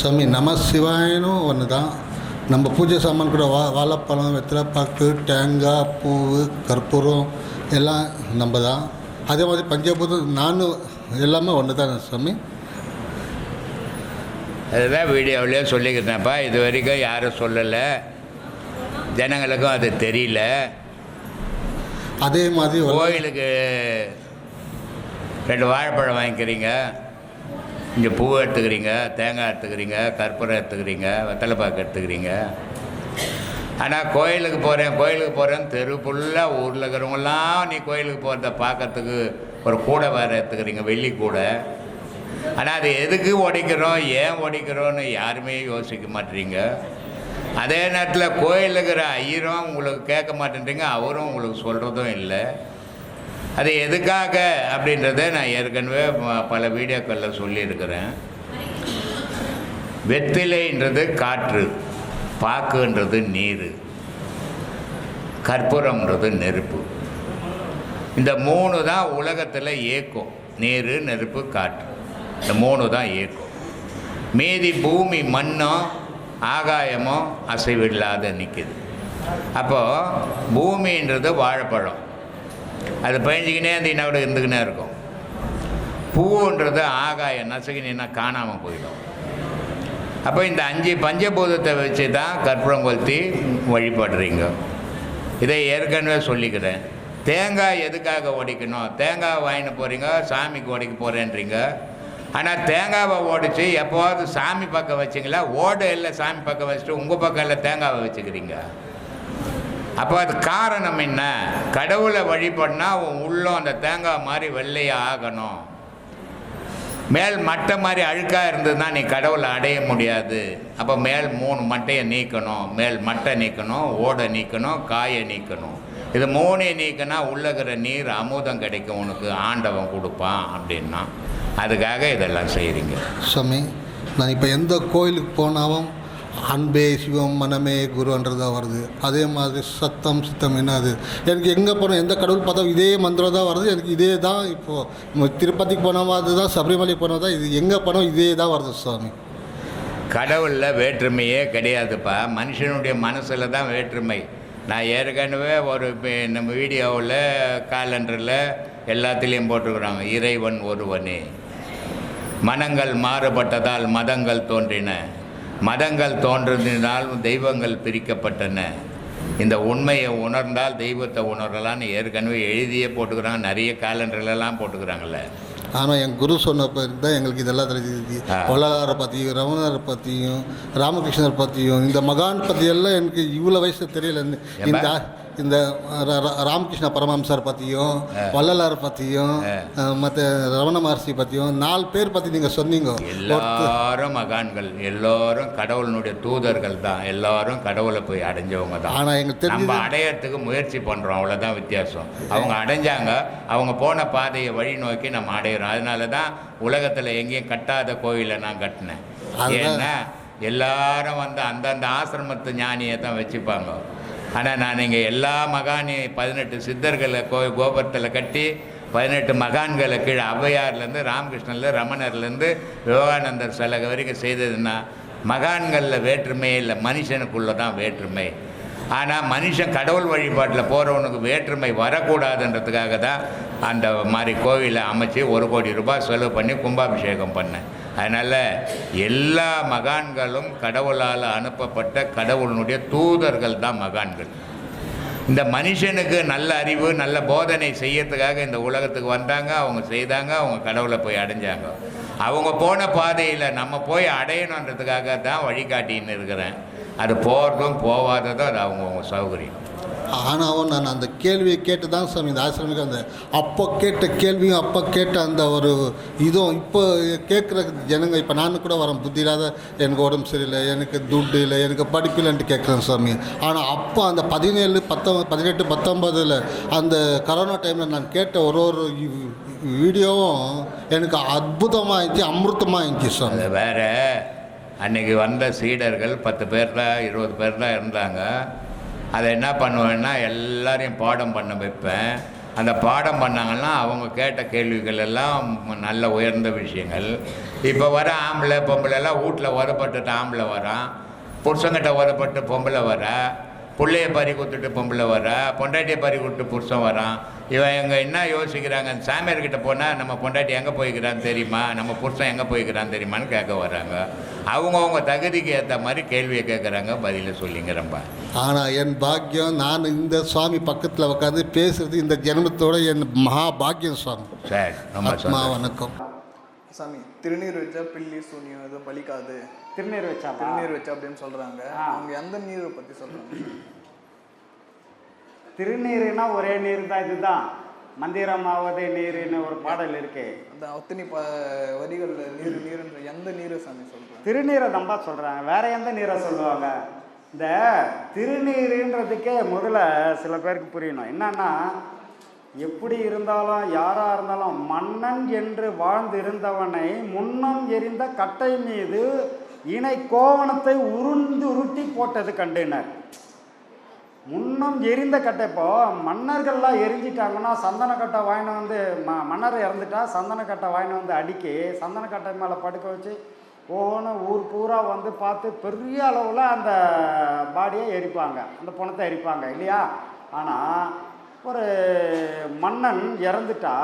சாமி நம சிவாயனும் ஒன்று தான். நம்ம பூஜை சாமான் கூட வா வாழைப்பழம் வெத்தலைப்பாக்கு தேங்காய் பூ கற்பூரம் எல்லாம் நம்ம தான். அதே மாதிரி பஞ்சபூதம் நானும் எல்லாமே ஒன்று தான் சாமி? அதுதான் வீடியோவிலே சொல்லிக்கிறேன்ப்பா. இது வரைக்கும் யாரும் சொல்லலை. ஜனங்களுக்கும் அது தெரியல. அதே மாதிரி கோயிலுக்கு ரெண்டு வாழைப்பழம் வாங்கிக்கிறீங்க. இங்கே பூ எடுத்துக்கிறீங்க தேங்காய் எடுத்துக்கிறீங்க கற்பூரம் எடுத்துக்கிறீங்க வெத்தலைப்பாக்கு எடுத்துக்கிறீங்க. ஆனால் கோயிலுக்கு போகிறேன் கோயிலுக்கு போகிறேன் தெரு ஃபுல்லாக ஊரில் இருக்கிறவங்களாம் நீ கோயிலுக்கு போகிறத பார்க்கறதுக்கு ஒரு கூடை வேறு எடுத்துக்கிறீங்க வெள்ளி கூடை. ஆனால் அது எதுக்கு உடைக்கிறோம் ஏன் உடைக்கிறோன்னு யாருமே யோசிக்க மாட்டீங்க. அதே நேரத்தில் கோயிலுக்கிற இருக்கிற ஐயரும் உங்களுக்கு கேட்க மாட்டேன்றீங்க அவரும் உங்களுக்கு சொல்கிறதும் இல்லை. அது எதுக்காக அப்படின்றத நான் ஏற்கனவே ப- பல வீடியோக்களில் சொல்லியிருக்கிறேன். வெத்திலைன்றது காற்று பாக்குன்றது நீர் கற்பூரம்ன்றது நெருப்பு. இந்த மூணு தான் உலகத்தில் ஏக்கும் நீர் நெருப்பு காற்று. இந்த மூணு தான் ஏக்கும் மீதி பூமி மண்ணும் ஆகாயமும் அசைவில்லாத நிற்கிது அப்போது பூமின்றது வாழைப்பழம். அது பயஞ்சிக்கினே அந்த இன்னோட இருந்துக்கினே இருக்கும். பூன்றது ஆகாயம் நசுக்கினா காணாமல் போயிடும். அப்போ இந்த அஞ்சு பஞ்சபூதத்தை வச்சு தான் கற்பூரம் கொளுத்தி வழிபடுறீங்க. இதை ஏற்கனவே சொல்லிக்கிறேன். தேங்காய் எதுக்காக உடைக்கணும் தேங்காய் வாங்கிட்டு போகிறீங்க சாமிக்கு உடைக்க போகிறேன்றீங்க ஆனால் தேங்காவை ஓடிச்சு எப்போவாவது சாமி பக்கம் வச்சிங்களா? ஓடு இல்லை சாமி பக்கம் வச்சுட்டு உங்கள் பக்கம் இல்லை தேங்காவை வச்சுக்கிறீங்க. அப்போ அது காரணம் என்ன? கடவுளை வழிபடினா உன் உள்ளம் அந்த தேங்காய் மாதிரி வெள்ளையாக ஆகணும். மேல் மட்டை மாதிரி அழுக்காக இருந்ததுன்னா நீ கடவுளை அடைய முடியாது. அப்போ மேல் மூணு மட்டையை நீக்கணும். மேல் மட்டை நீக்கணும் ஓடை நீக்கணும் காயை நீக்கணும். இது மூணையும் நீக்கினா உள்ளகிற நீர் அமுதம் கிடைக்கும். உனக்கு ஆண்டவன் கொடுப்பான் அப்படின்னா. அதுக்காக இதெல்லாம் செய்கிறீங்க சுவாமி நான் இப்போ எந்த கோயிலுக்கு போனாலும் அன்பே சிவம் மனமே குருன்றதாக வருது. அதே மாதிரி சத்தம் சித்தம் என்ன அது எனக்கு எங்கே போனோம் எந்த கடவுள் பார்த்தா இதே மந்திரம் தான் வருது. எனக்கு இதே தான் இப்போது திருப்பதிக்கு போனோமா அதுதான் சபரிமலைக்கு போனோம் தான் இது எங்கே போனோம் இதே தான் வருது சுவாமி. கடவுளில் வேற்றுமையே கிடையாதுப்பா. மனுஷனுடைய மனசில் தான் வேற்றுமை. நான் ஏற்கனவே ஒரு நம்ம வீடியோவில் காலண்டரில் எல்லாத்துலேயும் போட்டுக்கிறாங்க இறைவன் ஒருவனே. மனங்கள் மாறுபட்டதால் மதங்கள் தோன்றின. மதங்கள் தோன்றினால் தெய்வங்கள் பிரிக்கப்பட்டன. இந்த உண்மையை உணர்ந்தால் தெய்வத்தை உணரலான்னு ஏற்கனவே எழுதியே போட்டுக்கிறாங்க. நிறைய காலண்டர்லலாம் போட்டுக்கிறாங்கல்ல. ஆனால் என் குரு சொன்னப்போ தான் எங்களுக்கு இதெல்லாம் தெரிஞ்சது. வள்ளலாரை பற்றியும் ரமணரை பற்றியும் ராமகிருஷ்ணர் பற்றியும் இந்த மகான் பற்றியெல்லாம் எனக்கு இவ்வளோ வயசு தெரியல இந்த- இந்த ராமகிருஷ்ண பரமஹம்சர் பற்றியும் வள்ளலார் பற்றியும் மற்ற ரமண மகர்ஷி பற்றியும் நாலு பேர் பற்றி நீங்கள் சொன்னீங்க. எல்லாரும் மகான்கள் எல்லாரும் கடவுளினுடைய தூதர்கள் தான். எல்லாரும் கடவுளை போய் அடைஞ்சவங்க தான். ஆனால் எங்களுக்கு நம்ம தெரிஞ்சது அடையறதுக்கு முயற்சி பண்ணுறோம் அவ்வளோதான் வித்தியாசம். அவங்க அடைஞ்சாங்க. அவங்க போன பாதையை வழி நோக்கி நம்ம அடையிறோம். அதனால தான் உலகத்தில் எங்கேயும் கட்டாத கோயிலை நான் கட்டினேன். ஏன்னா எல்லாரும் வந்து அந்தந்த ஆசிரமத்து ஞானியை தான் வச்சுப்பாங்க. ஆனால் நான் இங்கே எல்லா மகானி பதினெட்டு சித்தர்களை கோ கோபுரத்தில் கட்டி பதினெட்டு மகான்களை கீழே ஔவையார்லேருந்து ராமகிருஷ்ணன்லேருந்து ரமணர்லேருந்து விவேகானந்தர் சிலக வரைக்கும் செய்ததுன்னா மகான்களில் வேற்றுமையே இல்லை மனுஷனுக்குள்ளே தான் வேற்றுமை. ஆனால் மனுஷன் கடவுள் வழிபாட்டில் போகிறவனுக்கு வேற்றுமை வரக்கூடாதுன்றதுக்காக தான் அந்த மாதிரி கோவிலை அமைச்சு ஒரு கோடி ரூபாய் செலவு பண்ணி கும்பாபிஷேகம் பண்ணேன். அதனால் எல்லா மகான்களும் கடவுளால் அனுப்பப்பட்ட கடவுளினுடைய தூதர்கள் தான் மகான்கள். இந்த மனுஷனுக்கு நல்ல அறிவு நல்ல போதனை செய்யறதுக்காக இந்த உலகத்துக்கு வந்தாங்க அவங்க செய்தாங்க அவங்க கடவுளை போய் அடைஞ்சாங்க. அவங்க போன பாதையில் நம்ம போய் அடையணுன்றதுக்காக தான் வழிகாட்டின்னு இருக்கிறேன். அது போகிறதும் போகாததும் அது அவங்கவுங்க சௌகரியம். ஆனாவும் நான் அந்த கேள்வியை கேட்டு தான் சாமி இந்த ஆசிரமிக்கு அந்த அப்போ கேட்ட கேள்வியும் அப்போ கேட்ட அந்த ஒரு இதுவும் இப்போ கேட்குற ஜனங்க இப்போ நான் கூட வரேன் புத்தி இல்லாத எனக்கு உடம்பு சரியில்லை எனக்கு துட்டு இல்லை எனக்கு படிப்பு இல்லைன்ட்டு கேட்குறேன் சாமி. ஆனால் அப்போ அந்த பதினேழு பத்தொம்பது பதினெட்டு பத்தொம்பதில் அந்த கரோனா டைமில் நான் கேட்ட ஒரு ஒரு வீடியோவும் எனக்கு அற்புதமாக இருந்துச்சு அமிர்தமாக இருந்துச்சு சாமி வேறு. அன்றைக்கி அன்னைக்கு வந்த சீடர்கள் பத்து பேர் தான் இருபது பேர் தான் இருந்தாங்க. அதை என்ன பண்ணுவேன்னா எல்லாரையும் பாடம் பண்ண வைப்பேன். அந்த பாடம் பண்ணாங்கன்னா அவங்க கேட்ட கேள்விகள் எல்லாம் நல்ல உயர்ந்த விஷயங்கள். இப்போ வர ஆம்பளை பொம்பளை எல்லாம் வீட்டில் வரப்பட்டுட்டு ஆம்பளை வரான். புருஷங்கிட்ட வரப்பட்டு பொம்பளை வர. பிள்ளைய பறி கொடுத்துட்டு பொம்பளை வரா பொண்டாட்டியை பறி கொடுத்து புருஷன் வரான். இவன் எங்க என்ன யோசிக்கிறாங்க? சாமியார்கிட்ட போனால் நம்ம பொண்டாட்டி எங்கே போய்க்கிறான்னு தெரியுமா? நம்ம புருஷன் எங்கே போய்க்கிறான்னு தெரியுமான்னு கேட்க வராங்க அவங்கவுங்க தகுதிக்கு ஏற்ற மாதிரி கேள்வியை கேட்குறாங்க பதிலை சொல்லிங்கிறப்பா ஆனால் என் பாக்கியம் நான் இந்த சுவாமி பக்கத்தில் உட்காந்து பேசுறது இந்த ஜென்மத்தோட என் மகா பாக்கியம் சுவாமி. சரி சந்தோஷம். வணக்கம் சாமி திருநீர் வச்சா பில்லி சூனியம் எதுவும் பலிக்காது. திருநீர் வச்சா திருநீர் வச்சா அப்படின்னு சொல்றாங்க. அவங்க எந்த நீரை பத்தி சொல்றாங்க? திருநீருனா ஒரே நீர் தான் இதுதான். மந்திரமாவது நீருன்னு ஒரு பாடல் இருக்கு. அந்த ப வரிகள்ல நீர் நீர்ன்ற எந்த நீரை சாமி சொல்றாங்க? திருநீரை தம்பா சொல்றாங்க. வேற எந்த நீரை சொல்லுவாங்க? இந்த திருநீருன்றதுக்கே முதல்ல சில பேருக்கு புரியணும். என்னன்னா எப்படி இருந்தாலும் யாரா இருந்தாலும் மன்னன் என்று வாழ்ந்து இருந்தவனை முன்னம் எரிந்த கட்டை மீது இணை கோவணத்தை உருண்டு உருட்டி போட்டது கண்டினர். முன்னம் எரிந்த கட்டை. இப்போ மன்னர்கள்லாம் எரிஞ்சிட்டாங்கன்னா சந்தன கட்டை வாங்கிட்டு வந்து ம மன்னர் இறந்துட்டா சந்தன கட்டை வாங்கிட்டு வந்து அடிக்கி சந்தன கட்டை மேலே படுக்க வச்சு ஒவ்வொன்று ஊர் பூரா வந்து பார்த்து பெரிய அளவில் அந்த பாடியை எரிப்பாங்க. அந்த பணத்தை எரிப்பாங்க இல்லையா? ஆனால் ஒரு மன்னன் இறந்துட்டா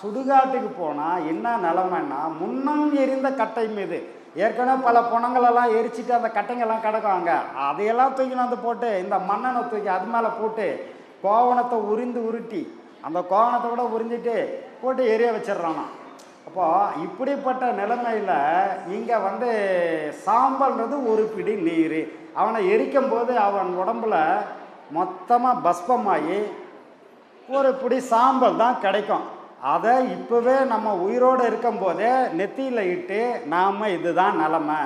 சுடுகாட்டுக்கு போனால் என்ன நிலமைன்னா முன்னம் எரிந்த கட்டை மீது ஏற்கனவே பல பணங்களெல்லாம் எரிச்சிட்டு அந்த கட்டைங்கெல்லாம் கிடக்குவாங்க அதையெல்லாம் தூக்கி வந்து போட்டு இந்த மண்ணெண்ணை தூக்கி அது மேலே போட்டு கோவணத்தை உரிந்து உருட்டி அந்த கோவணத்தை கூட உறிஞ்சிட்டு போட்டு எரிய வச்சிடுறானா அப்போது இப்படிப்பட்ட நிலைமையில் இங்கே வந்து சாம்பல்ன்றது ஒரு பிடி நீர். அவனை எரிக்கும் போது அவன் உடம்புல மொத்தமாக பஸ்பமாகி ஒரு பிடி சாம்பல் தான் கிடைக்கும். அதை இப்போவே நம்ம உயிரோடு இருக்கும்போதே நெத்தியில் இட்டு நாம் இதுதான் நிலமை.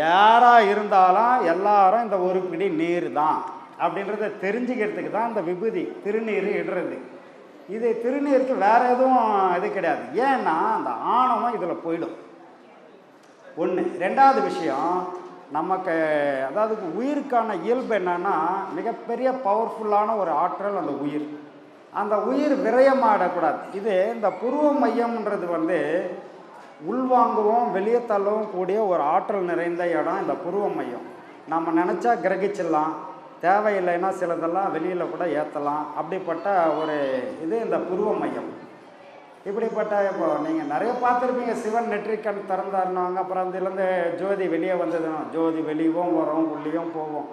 யாராக இருந்தாலும் எல்லாரும் இந்த ஒரு பிடி நீர் தான் அப்படின்றத தெரிஞ்சுக்கிறதுக்கு தான் இந்த விபூதி திருநீர் இடுறது. இது திருநீருக்கு வேற எதுவும் இது கிடையாது. ஏன்னா அந்த ஆணவம் இதில் போயிடும். ஒன்று ரெண்டாவது விஷயம் நமக்கு அதாவது உயிருக்கான இயல்பு என்னன்னா மிகப்பெரிய பவர்ஃபுல்லான ஒரு ஆற்றல் அந்த உயிர். அந்த உயிர் விரயமாடக்கூடாது. இது இந்த புருவ மையம்ன்றது வந்து உள்வாங்கவும் வெளியே தள்ளவும் கூடிய ஒரு ஆற்றல் நிறைந்த இடம் இந்த புருவ மையம். நம்ம நினச்சா கிரகிச்சிடலாம் தேவையில்லைன்னா சிலதெல்லாம் வெளியில் கூட ஏற்றலாம் அப்படிப்பட்ட ஒரு இது இந்த புருவ மையம். இப்படிப்பட்ட இப்போ நீங்கள் நிறைய பார்த்துருப்பீங்க சிவன் நெற்றிக்கண் திறந்தாருனாங்க அப்புறம் அதுலேருந்து ஜோதி வெளியே வந்ததுன்னா ஜோதி வெளியவும் வரும் உள்ளேயும் போவோம்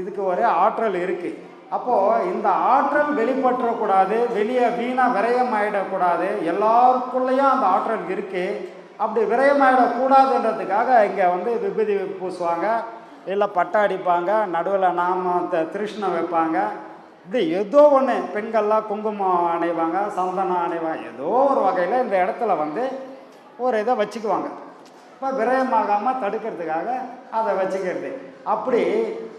இதுக்கு ஒரே ஆற்றல் இருக்குது அப்போது இந்த ஆற்றல் வெளிப்பற்றக்கூடாது வெளியே வீணாக விரயமாயிடக்கூடாது எல்லாருக்குள்ளேயும் அந்த ஆற்றல் இருக்குது அப்படி விரயமாயிடக்கூடாதுன்றதுக்காக இங்கே வந்து விபதி பூசுவாங்க இல்லை பட்டை அடிப்பாங்க நடுவில் நாம திருஷ்ணம் வைப்பாங்க. இப்படி ஏதோ ஒன்று பெண்கள்லாம் குங்குமம் அணைவாங்க சந்தனம் அணைவாங்க ஏதோ ஒரு வகையில் இந்த இடத்துல வந்து ஒரு இதை வச்சுக்குவாங்க. இப்போ விரயமாகாமல் தடுக்கிறதுக்காக அதை வச்சுக்கிறது. அப்படி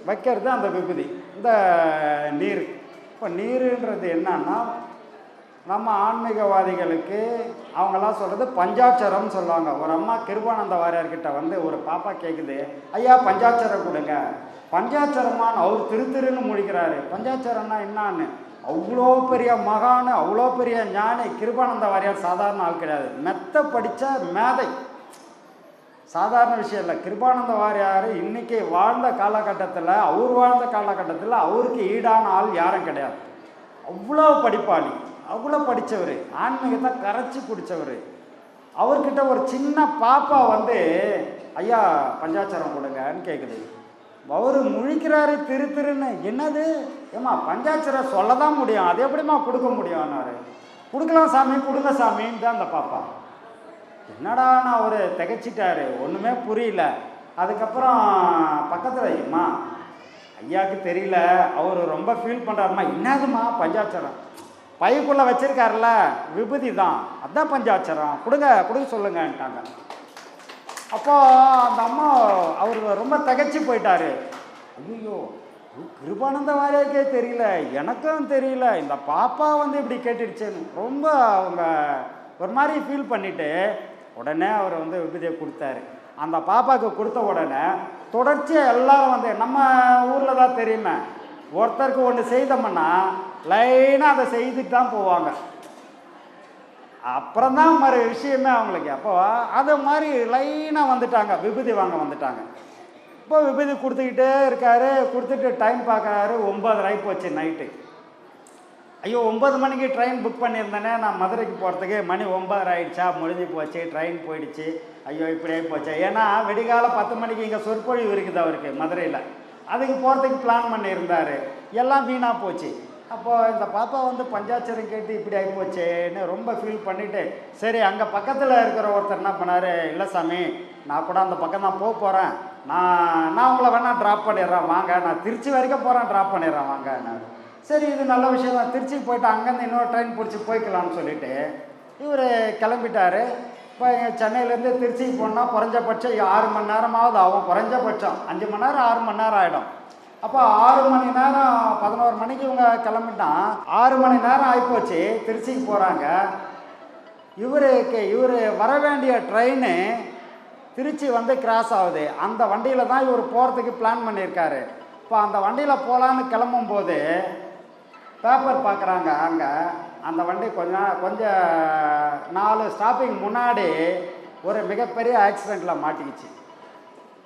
வைக்கிறது அந்த விபதி. இந்த நீர். இப்போ நீருன்றது என்னன்னா நம்ம ஆன்மீகவாதிகளுக்கு அவங்கெல்லாம் சொல்கிறது பஞ்சாட்சரம்னு சொல்லுவாங்க. ஒரு அம்மா கிருபானந்த வாரியார்கிட்ட வந்து ஒரு பாப்பா கேட்குது ஐயா பஞ்சாட்சரம் கொடுங்க. பஞ்சாட்சரமான்னு அவர் திரு திருன்னு முழிக்கிறாரு பஞ்சாட்சரம்னா என்னான்னு? அவ்வளோ பெரிய மகான் அவ்வளோ பெரிய ஞானி கிருபானந்த வாரியார் சாதாரண ஆள் கிடையாது. மெத்த படித்த மேதை. சாதாரண விஷயம் இல்லை. கிருபானந்த வாரியார் இன்றைக்கி வாழ்ந்த காலகட்டத்தில் அவர் வாழ்ந்த காலகட்டத்தில் அவருக்கு ஈடான ஆள் யாரும் கிடையாது. அவ்வளோ படிப்பாளி அவ்வளோ படித்தவர் ஆன்மீகத்தை கரைச்சி குடித்தவர் அவர்கிட்ட ஒரு சின்ன பாப்பா வந்து ஐயா பஞ்சாட்சரம் கொடுங்கன்னு கேட்குது அவர் முழிக்கிறாரு திரு திருன்னு. என்னது? ஏம்மா பஞ்சாட்சரம் சொல்ல தான் முடியும். அது எப்படிம்மா கொடுக்க முடியும்னாரு கொடுக்கலாம் சாமி கொடுங்க சாமின்னு தான் அந்த பாப்பா. என்னடா நான் ஒரு திகச்சிட்டாரு? ஒன்றுமே புரியல. அதுக்கப்புறம் பக்கத்தில் அம்மா ஐயாவுக்கு தெரியல. அவர் ரொம்ப ஃபீல் பண்ணுறாருமா என்னதுமா பஞ்சாட்சரம்? பைக்குள்ளே வச்சிருக்காருல்ல விபூதி தான். அதான் பஞ்சாட்சரம். கொடுங்க கொடுங்க சொல்லுங்கன்ட்டாங்க. அப்போ அந்த அம்மா அவர் ரொம்ப திகச்சு போயிட்டாரு. ஐயோ கிருபானந்த வாரியாருக்கே தெரியல. எனக்கும் தெரியல. இந்த பாப்பா வந்து இப்படி கேட்டுடுச்சேன்னு. ரொம்ப அவங்க ஒரு மாதிரி ஃபீல் பண்ணிவிட்டு உடனே அவர் வந்து விபூதியை கொடுத்தாரு. அந்த பாப்பாவுக்கு கொடுத்த உடனே தொடர்ச்சியாக எல்லாரும் வந்து நம்ம ஊரில் தான் தெரியுமே ஒருத்தருக்கு ஒன்று செய்தோம்னா லைனாக அதை செய்துட்டு தான் போவாங்க. அப்புறம் தான் மறு விஷயமே அவங்களுக்கு. அப்போ அது மாதிரி லைனாக வந்துட்டாங்க விபூதி வாங்க வந்துட்டாங்க. இப்போ விபூதி கொடுத்துக்கிட்டே இருக்காரு கொடுத்துட்டு டைம் பார்க்குறாரு ஒம்பது போச்சு நைட்டு. ஐயோ ஒம்பது மணிக்கு ட்ரெயின் புக் பண்ணியிருந்தேனே நான் மதுரைக்கு போகிறதுக்கு மணி ஒம்பது ஆயிடுச்சா முடிஞ்சு போச்சு ட்ரெயின் போயிடுச்சு. ஐயோ இப்படி ஆகி போச்சு. ஏன்னா வெடிகால பத்து மணிக்கு இங்கே சொற்பொழிவு இருக்குது அவருக்கு மதுரையில். அதுக்கு போகிறதுக்கு பிளான் பண்ணியிருந்தார். எல்லாம் வீணாக போச்சு. அப்போது இந்த பாப்பா வந்து பஞ்சாட்சரம் கேட்டு இப்படி ஆகிப்போச்சேன்னு ரொம்ப ஃபீல் பண்ணிவிட்டு சரி அங்கே பக்கத்தில் இருக்கிற ஒருத்தர் என்ன பண்ணார் இல்லை சாமி நான் கூட அந்த பக்கம் தான் போக போகிறேன் நான் நான் உங்களை வேணால் ட்ராப் பண்ணிடுறேன் வாங்க. நான் திருச்சி வரைக்கும் போகிறேன் ட்ராப் பண்ணிடுறேன் வாங்க நான் சரி இது நல்ல விஷயம் தான் திருச்சிக்கு போயிட்டு அங்கேருந்து இன்னொரு ட்ரெயின் பிடிச்சி போய்க்கலாம்னு சொல்லிட்டு இவர் கிளம்பிட்டாரு. இப்போ சென்னையிலேருந்து திருச்சிக்கு போனால் குறைஞ்சபட்சம் ஆறு மணி நேரமாவது ஆகும். குறைஞ்சபட்சம் அஞ்சு மணி நேரம் ஆறு மணி நேரம் ஆகிடும் அப்போ ஆறு மணி நேரம் பதினோரு மணிக்கு இவங்க கிளம்பிட்டான் ஆறு மணி நேரம் ஆகிப்போச்சு திருச்சிக்கு போகிறாங்க இவருக்கு இவர் வர வேண்டிய ட்ரெயின் திருச்சி வந்து கிராஸ் ஆகுது. அந்த வண்டியில் தான் இவர் போகிறதுக்கு பிளான் பண்ணியிருக்காரு. இப்போ அந்த வண்டியில் போகலான்னு கிளம்பும்போது பேப்பர் பார்க்குறாங்க அங்கே. அந்த வண்டி கொஞ்சம் கொஞ்சம் நாலு ஸ்டாப்பிங் முன்னாடி ஒரு மிகப்பெரிய ஆக்சிடெண்ட்டில் மாட்டிக்கிச்சு.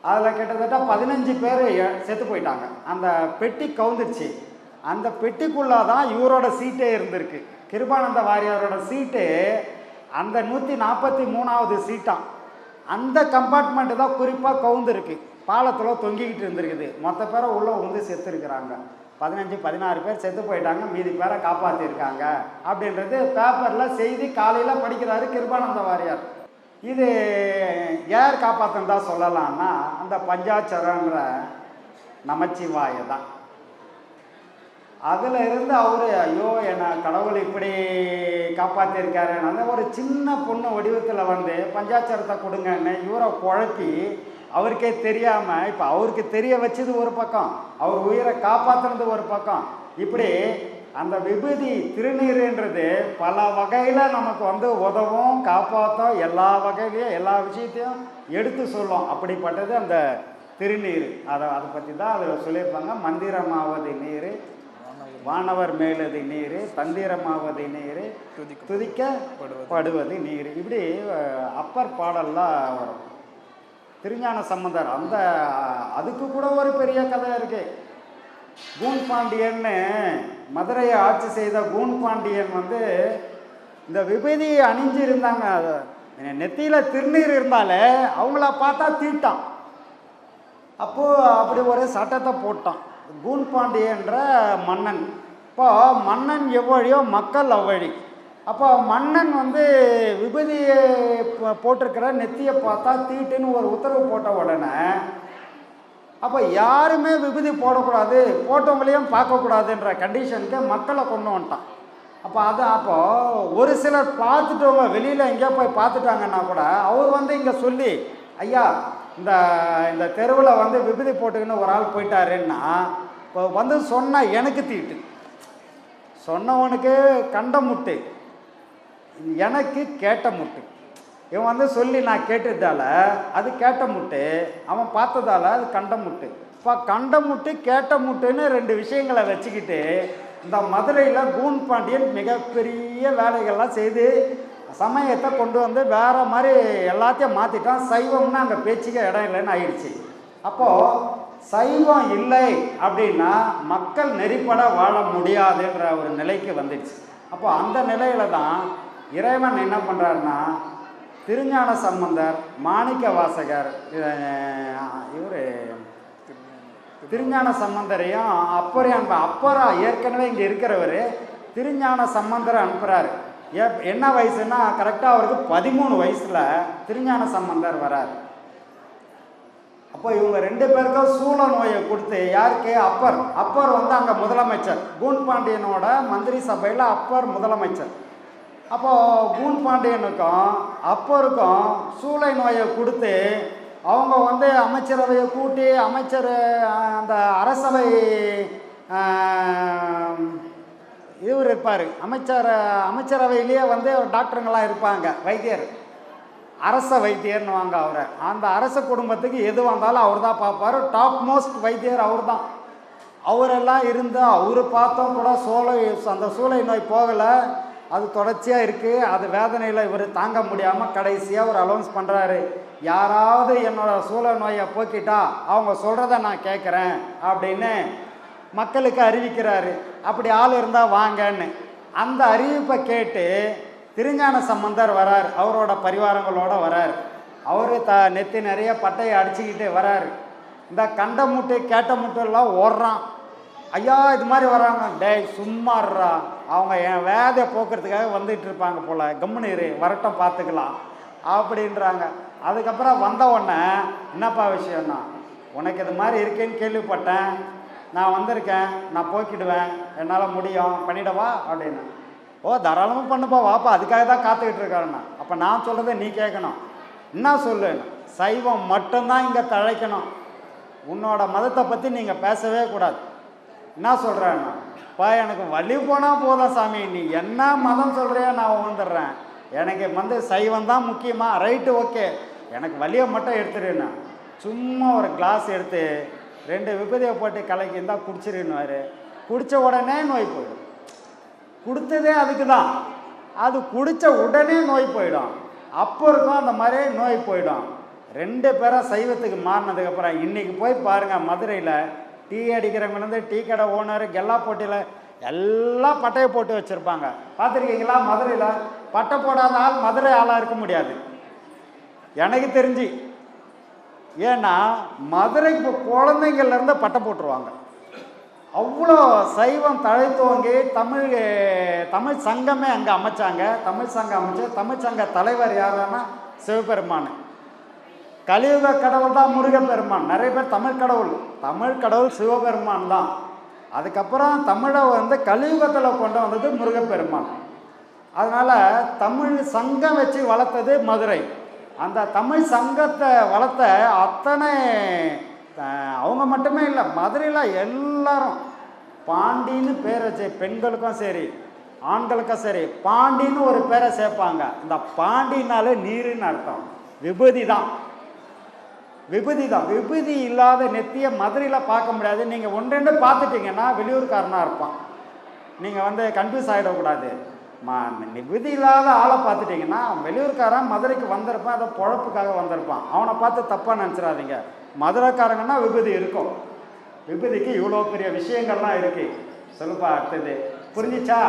அதில் கிட்டத்தட்ட பதினஞ்சு பேர் செத்து போயிட்டாங்க. அந்த பெட்டி கவுந்துருச்சு. அந்த பெட்டிக்குள்ளே தான் இவரோட சீட்டே இருந்திருக்கு. கிருபானந்த வாரியாரோட சீட்டு அந்த நூற்றி நாற்பத்தி மூணாவது சீட்டாம் அந்த கம்பார்ட்மெண்ட்டு தான் குறிப்பாக கவுந்துருக்கு. பாலத்தில் தொங்கிக்கிட்டு இருந்திருக்குது. மொத்த பேரை உள்ளே வந்து செத்துருக்குறாங்க. பதினஞ்சு பதினாறு பேர் செத்து போயிட்டாங்க மீதி பேரை காப்பாற்றிருக்காங்க அப்படின்றது பேப்பரில் செய்தி காலையில் படிக்கிறாரு கிருபானந்த வாரியார். இது யார் காப்பாற்றுந்தா சொல்லலாம்னா அந்த பஞ்சாட்சரன்ற நமச்சிவாய தான். அதில் இருந்து அவர் ஐயோ என்னை கடவுள் இப்படி காப்பாற்றிருக்காரு அந்த ஒரு சின்ன பொண்ணு வடிவத்தில் வந்து பஞ்சாச்சரத்தை கொடுங்கன்னு இவரை குழப்பி அவருக்கே தெரியாமல் இப்போ அவருக்கு தெரிய வச்சது ஒரு பக்கம் அவர் உயிரை காப்பாற்றுனது ஒரு பக்கம். இப்படி அந்த விபூதி திருநீருன்றது பல வகையில் நமக்கு வந்து உதவும் காப்பாற்றும் எல்லா வகையிலையும் எல்லா விஷயத்தையும் எடுத்து சொல்லும். அப்படிப்பட்டது அந்த திருநீர். அதை அதை பற்றி தான் அதில் சொல்லியிருப்பாங்க. மந்திரமாவது நீர் வானவர் மேலது நீர் தந்திரமாவது நீர் துதிக்க படுவது நீர். இப்படி அப்பர் பாடல்லாம் வரும். திருஞான சம்பந்தர் அந்த அதுக்கு கூட ஒரு பெரிய கதை இருக்கு. கூன் பாண்டியன்னு மதுரையை ஆட்சி செய்த கூன் பாண்டியன் வந்து இந்த விபதி அணிஞ்சு இருந்தாங்க அது நெத்தியில் திருநீர் இருந்தாலே அவங்கள பார்த்தா தீட்டான். அப்போது அப்படி ஒரு சட்டத்தை போட்டான். கூன் பாண்டியன்ற மன்னன். இப்போ மன்னன் எவ்வழியோ மக்கள் அவ்வழி. அப்போ மன்னன் வந்து விபதியை போட்டிருக்கிற நெத்தியை பார்த்தா தீட்டுன்னு ஒரு உத்தரவு போட்ட உடனே அப்போ யாருமே விபூதி போடக்கூடாது போட்டவங்களையும் பார்க்கக்கூடாதுன்ற கண்டிஷனுக்கு மக்களை கொண்டு வந்துட்டான். அப்போ அது அப்போது ஒரு சிலர் பார்த்துட்டவங்க வெளியில் எங்கேயோ போய் பார்த்துட்டாங்கன்னா கூட அவர் வந்து இங்கே சொல்லி ஐயா இந்த இந்த தெருவில் வந்து விபூதி போட்டுக்கின்னு ஒரு ஆள் போயிட்டாருன்னா இப்போ வந்து சொன்னால் எனக்கு தீட்டு. சொன்னவனுக்கு கண்ட முட்டு. எனக்கு கேட்ட முட்டு. இவன் வந்து சொல்லி நான் கேட்டதால அது கேட்ட முட்டு. அவன் பார்த்ததால அது கண்ட முட்டு. இப்போ கண்ட முட்டு கேட்ட முட்டுன்னு ரெண்டு விஷயங்களை வச்சுக்கிட்டு இந்த மதுரையில் கூன் பாண்டியன் மிகப்பெரிய வேலைகள்லாம் செய்து சமயத்தை கொண்டு வந்து வேறு மாதிரி எல்லாத்தையும் மாற்றிட்டான் சைவம்னு அங்கே பேச்சுக்க இடம் இல்லைன்னு ஆயிடுச்சு. அப்போது சைவம் இல்லை அப்படின்னா மக்கள் நெறிப்பட வாழ முடியாதுன்ற ஒரு நிலைக்கு வந்துடுச்சு. அப்போ அந்த நிலையில தான் இறைவன் என்ன பண்ணுறாருன்னா திருஞான சம்பந்தர் மாணிக்க வாசகர் இவர் திருஞான சம்பந்தரையும் அப்பரையும் அனுப்ப அப்பரா ஏற்கனவே இங்கே இருக்கிறவர் திருஞான சம்பந்தரை அனுப்புகிறாரு ஏ என்ன வயசுன்னா கரெக்டாக அவருக்கு பதிமூணு வயசில் திருஞான சம்பந்தர் வரார். அப்போ இவங்க ரெண்டு பேருக்கும் சூழ நோயை கொடுத்து யாருக்கு? அப்பர். அப்பர் வந்து அங்கே முதலமைச்சர். கூன் பாண்டியனோட மந்திரி சபையில் அப்பர் முதலமைச்சர். அப்போது கூன் பாண்டியனுக்கும் அப்பருக்கும் சூளை நோயை கொடுத்து அவங்க வந்து அமைச்சரவையை கூட்டி அமைச்சர் அந்த அரசவை இவர் இருப்பார். அமைச்சர் அமைச்சரவையிலேயே வந்து டாக்டருங்களாம் இருப்பாங்க வைத்தியர். அரச வைத்தியர்னு வாங்க அவரை. அந்த அரச குடும்பத்துக்கு எது வந்தாலும் அவர் தான் பார்ப்பார். டாப் மோஸ்ட் வைத்தியர் அவர் தான். அவரெல்லாம் இருந்து அவர் பார்த்தோம் கூட சோலை அந்த சூளை நோய் போகலை. அது தொடர்ச்சியாக இருக்குது அது வேதனையில் இவர் தாங்க முடியாமல் கடைசியாக ஒரு அலௌன்ஸ் பண்ணுறாரு யாராவது என்னோட சூழல் நோயை போக்கிட்டா அவங்க சொல்கிறத நான் கேட்குறேன் அப்படின்னு மக்களுக்கு அறிவிக்கிறாரு. அப்படி ஆள் இருந்தால் வாங்கன்னு. அந்த அறிவிப்பை கேட்டு திருஞான சம்பந்தர் வரார். அவரோட பரிவாரங்களோட வரார். அவர் த நெத்தி நிறைய பட்டையை அடிச்சுக்கிட்டு வராரு. இந்த கண்ட மூட்டை கேட்ட மூட்டையெல்லாம் ஓடுறான். ஐயா இது மாதிரி வராங்க டேய் சும்மாடுறா அவங்க என் வேதை போக்குறதுக்காக வந்துட்டு இருப்பாங்க போல. கம்முனீர் இரு பார்த்துக்கலாம். அப்படின்றாங்க. அதுக்கப்புறம் வந்த உடனே என்னப்பா விஷயம்னா உனக்கு இது மாதிரி இருக்கேன்னு கேள்விப்பட்டேன். நான் வந்திருக்கேன் நான் போக்கிடுவேன் என்னால் முடியும். பண்ணிடவா அப்படின்னு. ஓ தாராளமாக பண்ணுப்பா வாப்பா. அதுக்காக தான் காத்துக்கிட்டு இருக்காருண்ணா. அப்போ நான் சொல்கிறத நீ கேட்கணும். என்ன சொல்லு? சைவம் மட்டும்தான் இங்கே தழைக்கணும். உன்னோட மதத்தை பற்றி நீங்கள் பேசவே கூடாது. என்ன சொல்கிறேன்னா பா எனக்கு வழி போனால் போதும் சாமி. நீ என்ன மதம் சொல்கிறியோ நான் வந்துடுறேன் எனக்கு வந்து சைவம் தான் முக்கியமாக ரைட்டு ஓகே எனக்கு வழியை மட்டும் எடுத்துருண்ணா சும்மா ஒரு கிளாஸ் எடுத்து ரெண்டு விபதியை போட்டு கலக்கி இருந்தால் குடிச்சிருன்னுவார். குடித்த உடனே நோய் போயிடும். கொடுத்ததே அதுக்கு தான். அது குடித்த உடனே நோய் போயிடும். அப்போ இருக்கும் அந்த மாதிரி நோய் போயிடும். ரெண்டு பேரும் சைவத்துக்கு மாறினதுக்கப்புறம் இன்றைக்கி போய் பாருங்கள் மதுரையில் டீ அடிக்கிறவங்கலேருந்து டீ கடை ஓனர் கெல்லா போட்டியில் எல்லாம் பட்டையை போட்டு வச்சுருப்பாங்க. பார்த்துருக்கீங்களா? மதுரையில் பட்டை போடாத ஆள் மதுரை ஆளாக இருக்க முடியாது. எனக்கு தெரிஞ்சு ஏன்னா மதுரைக்கு குழந்தைங்கள்லேருந்து பட்டை போட்டுருவாங்க. அவ்வளோ சைவம் தழைத்துவங்கி தமிழ் தமிழ் சங்கமே அங்கே அமைச்சாங்க. தமிழ் சங்கம் அமைச்சு தமிழ் சங்க தலைவர் யாருன்னா சிவபெருமான். கலியுக கடவுள் தான் முருகப்பெருமான். நிறைய பேர் தமிழ் கடவுள். தமிழ் கடவுள் சிவபெருமான் தான். அதுக்கப்புறம் தமிழை வந்து கலியுகத்தில் கொண்டு வந்தது முருகப்பெருமான். அதனால் தமிழ் சங்கம் வச்சு வளர்த்தது மதுரை. அந்த தமிழ் சங்கத்தை வளர்த்த அத்தனை அவங்க மட்டுமே இல்லை மதுரையில் எல்லாரும். பாண்டின்னு பேர் வச்சு பெண்களுக்கும் சரி ஆண்களுக்கும் சரி பாண்டின்னு ஒரு பேரை சேர்ப்பாங்க. இந்த பாண்டினாலே நீருன்னு அர்த்தம். விபூதி தான். விபூதி தான். விபூதி இல்லாத நெத்தியை மதுரையில் பார்க்க முடியாது. நீங்கள் ஒன்று ரெண்டு பார்த்துட்டீங்கன்னா வெளியூர்காரனாக இருப்பான். நீங்கள் வந்து கன்ஃபியூஸ் ஆகிடக்கூடாது மா நிபுதி இல்லாத ஆளை பார்த்துட்டிங்கன்னா அவன் வெளியூர்காரன் மதுரைக்கு வந்திருப்பான். அதை பொழப்புக்காக வந்திருப்பான். அவனை பார்த்து தப்பாக நினச்சிடாதீங்க. மதுரைக்காரங்கன்னா விபூதி இருக்கும். விபதிக்கு இவ்வளோ பெரிய விஷயங்கள்லாம் இருக்குது சொல்லுப்பா அடுத்தது. புரிஞ்சிச்சா?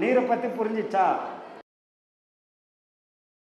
நீரை பற்றி புரிஞ்சிச்சா?